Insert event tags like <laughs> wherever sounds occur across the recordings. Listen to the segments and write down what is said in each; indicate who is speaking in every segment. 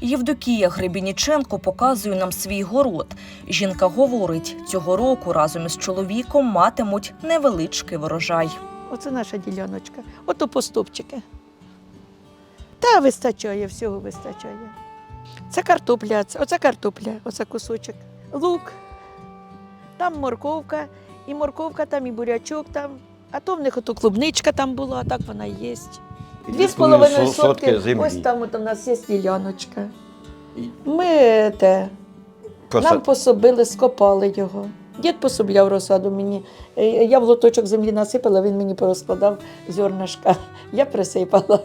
Speaker 1: Євдокія Гребініченко показує нам свій город. Жінка говорить, цього року разом із чоловіком матимуть невеличкий врожай.
Speaker 2: Оце наша діляночка. Ото поступчики. Та вистачає, всього вистачає. Це картопля, оце картопля, оце кусочок. Лук, там морковка, і морковка там, і бурячок там. А то в них ото клубничка там була, а так вона і є. Дві з половиною сотки.
Speaker 3: землі.
Speaker 2: Ось там от у нас є діляночка. Ми те, нам пособили, скопали його. Дід пособляв розсаду мені. Е, Я в лоточок землі насипала, він мені порозкладав зернышка. Я присипала.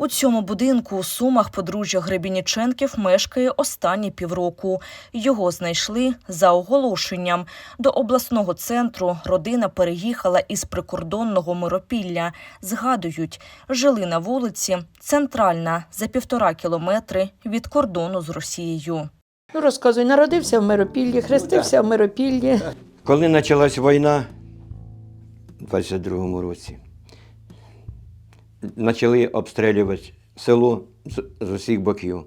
Speaker 1: У цьому будинку у Сумах подружжя Гребініченків мешкає останні півроку. Його знайшли за оголошенням. До обласного центру родина переїхала із прикордонного Миропілля. Згадують, жили на вулиці Центральна за півтора кілометри від кордону з Росією.
Speaker 2: Ну, розказуй, народився в Миропіллі, хрестився в Миропіллі.
Speaker 3: Коли почалась війна у 22-му році, почали обстрілювати село з, з усіх боків.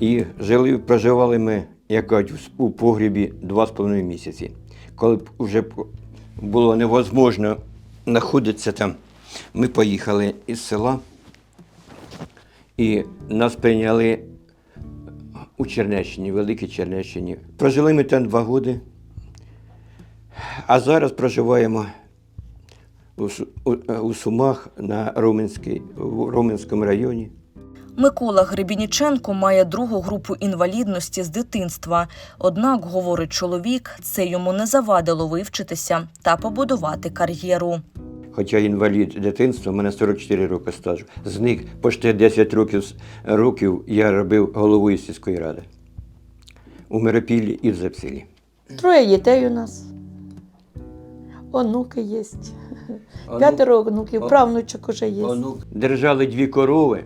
Speaker 3: І жили, проживали ми, як у- погрібі два з половиною місяці. Коли вже було невозможно знаходитися там, ми поїхали із села і нас прийняли у Чернещині, Великій Чернещині. Прожили ми там два роки. А зараз проживаємо у, Су- у, у Сумах на Роменській, Роменському районі.
Speaker 1: Микола Гребініченко має другу групу інвалідності з дитинства. Однак, говорить чоловік, це йому не завадило вивчитися та побудувати кар'єру.
Speaker 3: Хоча інвалід дитинства, у мене 44 роки стажу. З них почти 10 років, років я робив головою сільської ради. У Миропіллі і в Зепсілі.
Speaker 2: Троє дітей у нас. Онуки є. П'ятеро онуків, правнучок уже є.
Speaker 3: Держали дві корови.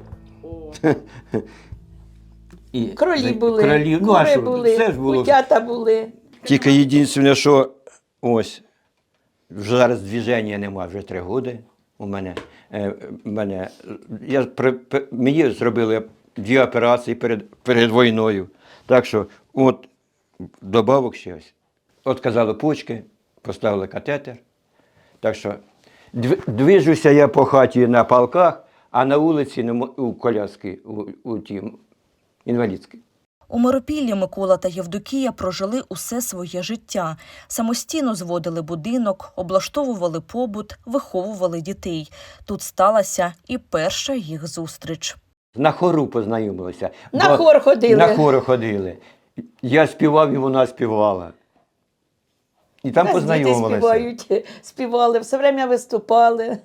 Speaker 3: І
Speaker 2: Кролі були,
Speaker 3: Кролі, ну, а
Speaker 2: кури
Speaker 3: що,
Speaker 2: були,
Speaker 3: все ж було.
Speaker 2: утята були.
Speaker 3: Тільки єдине, що ось вже зараз движення немає вже три роки. У мене, е, мене я при, при- мені зробили дві операції перед, перед війною. Так що, от добавок ще ось. От казали почки, поставили катетер. Так що движуся я по хаті на палках, а на вулиці у коляски, у, у тім інвалідській.
Speaker 1: У Миропіллі Микола та Євдокія прожили усе своє життя. Самостійно зводили будинок, облаштовували побут, виховували дітей. Тут сталася і перша їх зустріч.
Speaker 3: На хору познайомилися.
Speaker 2: На хор ходили.
Speaker 3: На хор ходили. Я співав, і вона співала. І там
Speaker 2: Нас діти
Speaker 3: познайомилися.
Speaker 2: співають, <laughs> співали, все время виступали.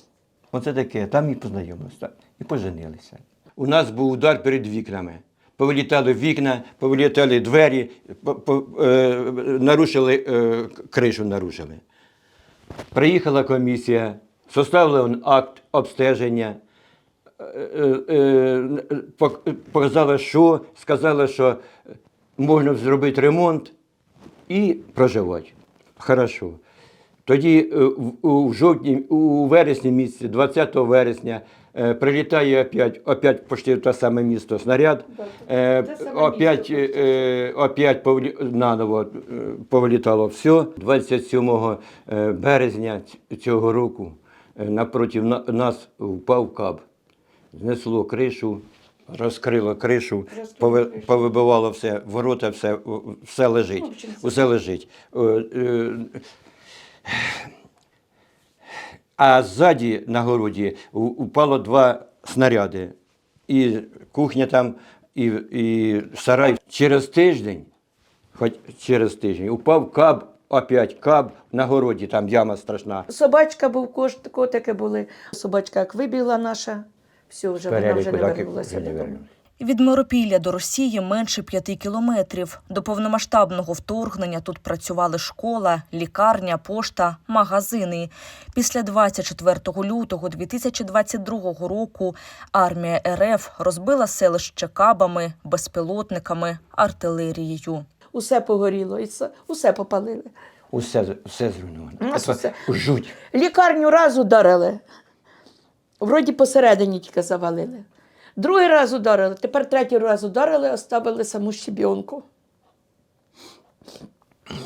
Speaker 2: <laughs>
Speaker 3: Оце таке, там і познайомилися. І поженилися. У нас був удар перед вікнами. Повилітали вікна, повилітали двері, по- по- е, нарушили, е, кришу нарушили. Приїхала комісія, составили акт обстеження, е, е, е, пок- показали, що, сказали, що можна зробити ремонт і проживати. Хорошо. Тоді е, в- у жовтні, у вересні місяці, 20 вересня, е, прилітає опять, опять почти те саме місто снаряд. Е, опять, е, опять повлі- наново е, повилітало все. 27 е, березня цього року напроти нас впав каб. Знесло кришу, розкрило кришу, пови- повибивало все, ворота, все, все лежить. Усе лежить. Е, е, а ззаді на городі упало два снаряди. І кухня там, і, і сарай. Через тиждень, хоч через тиждень, упав каб, опять каб на городі, там яма страшна.
Speaker 2: Собачка був, котики були. Собачка як вибігла наша, все, вже вона вже не вернулася. додому.
Speaker 1: Від Миропілля до Росії менше п'яти кілометрів. До повномасштабного вторгнення тут працювали школа, лікарня, пошта, магазини. Після 24 лютого 2022 року армія РФ розбила селище кабами, безпілотниками, артилерією.
Speaker 2: Усе погоріло, і все- усе попалили.
Speaker 3: Усе, все зруйновано.
Speaker 2: Усе.
Speaker 3: Жуть.
Speaker 2: Лікарню раз ударили. Вроді посередині тільки завалили. Другий раз ударили, тепер третій раз ударили, оставили саму щебінку.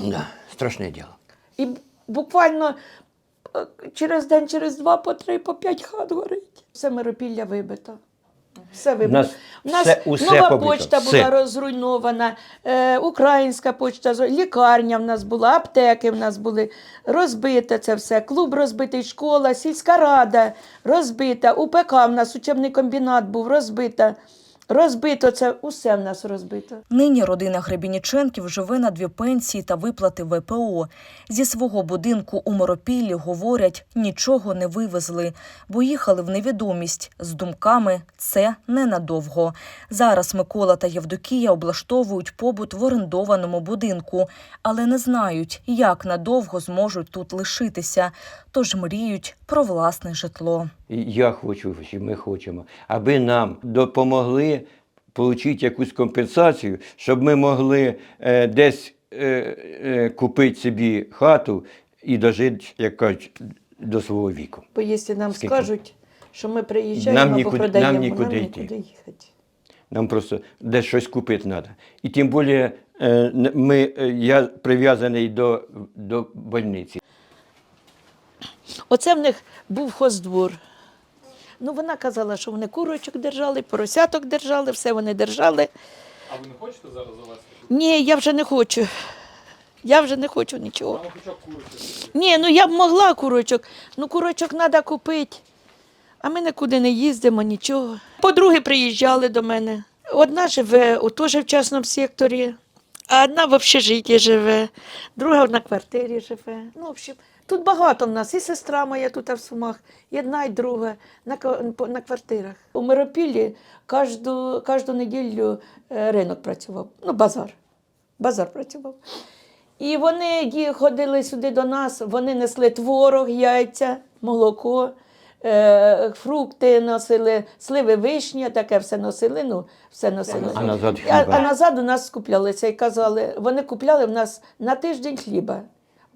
Speaker 3: Да, страшне діло.
Speaker 2: І буквально е, через день, через два, по три, по п'ять хат горить. Все миропілля вибито. Все вибито.
Speaker 3: нас
Speaker 2: У нас
Speaker 3: все- усе
Speaker 2: нова
Speaker 3: побито,
Speaker 2: почта
Speaker 3: все.
Speaker 2: була розруйнована, е, українська почта, лікарня в нас була, аптеки в нас були. Розбите це все. Клуб розбитий, школа, сільська рада розбита, УПК в нас, учебний комбінат був розбита. Розбито це, усе в нас розбито.
Speaker 1: Нині родина Гребініченків живе на дві пенсії та виплати ВПО. Зі свого будинку у Моропіллі, говорять, нічого не вивезли, бо їхали в невідомість з думками «це ненадовго». Зараз Микола та Євдокія облаштовують побут в орендованому будинку, але не знають, як надовго зможуть тут лишитися, тож мріють про власне житло.
Speaker 3: І Я хочу, і ми хочемо, аби нам допомогли отримати якусь компенсацію, щоб ми могли е, десь е, е, купити собі хату і дожити, як кажуть, до свого віку.
Speaker 2: Бо якщо нам
Speaker 3: Скільки?
Speaker 2: скажуть, що ми приїжджаємо
Speaker 3: Нам
Speaker 2: або
Speaker 3: нікуди-
Speaker 2: продаємо,
Speaker 3: нам нікуди йти.
Speaker 2: нікуди їхати.
Speaker 3: Нам просто десь щось купити треба. І тим більше е, ми, е, я прив'язаний до, до больниці.
Speaker 2: Оце в них був хоздвор. Ну, вона казала, що вони курочок держали, поросяток держали, все вони держали.
Speaker 4: А ви не хочете зараз завести?
Speaker 2: Ні, я вже не хочу. Я вже не хочу нічого.
Speaker 4: Там хоча б курицю.
Speaker 2: Ні, ну я б могла курочок. Ну, курочок треба купити. А ми нікуди не їздимо, нічого. Подруги приїжджали до мене. Одна живе у теж в частному секторі, а одна в общежитті живе, друга на квартирі живе. Ну, в общем, тут багато в нас. І сестра моя тут в Сумах, і одна, і друга на, на квартирах. У Миропіллі кожну, кожну неділю е, ринок працював, ну, базар. Базар працював. І вони ходили сюди до нас, вони несли творог, яйця, молоко, е, фрукти носили, сливи, вишня, таке все носили. Ну, все носили.
Speaker 3: А назад
Speaker 2: А, а назад у нас скуплялися і казали, вони купляли в нас на тиждень хліба.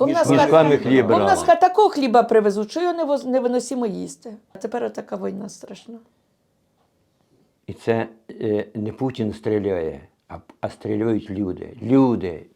Speaker 2: Бо в
Speaker 3: Між-
Speaker 2: нас ка-
Speaker 3: хліба
Speaker 2: бо в нас такого хліба привезуть, що його не воз- невиносимо їсти. А тепер така війна страшна.
Speaker 3: І це е, не Путін стріляє, а, а стріляють люди. Люди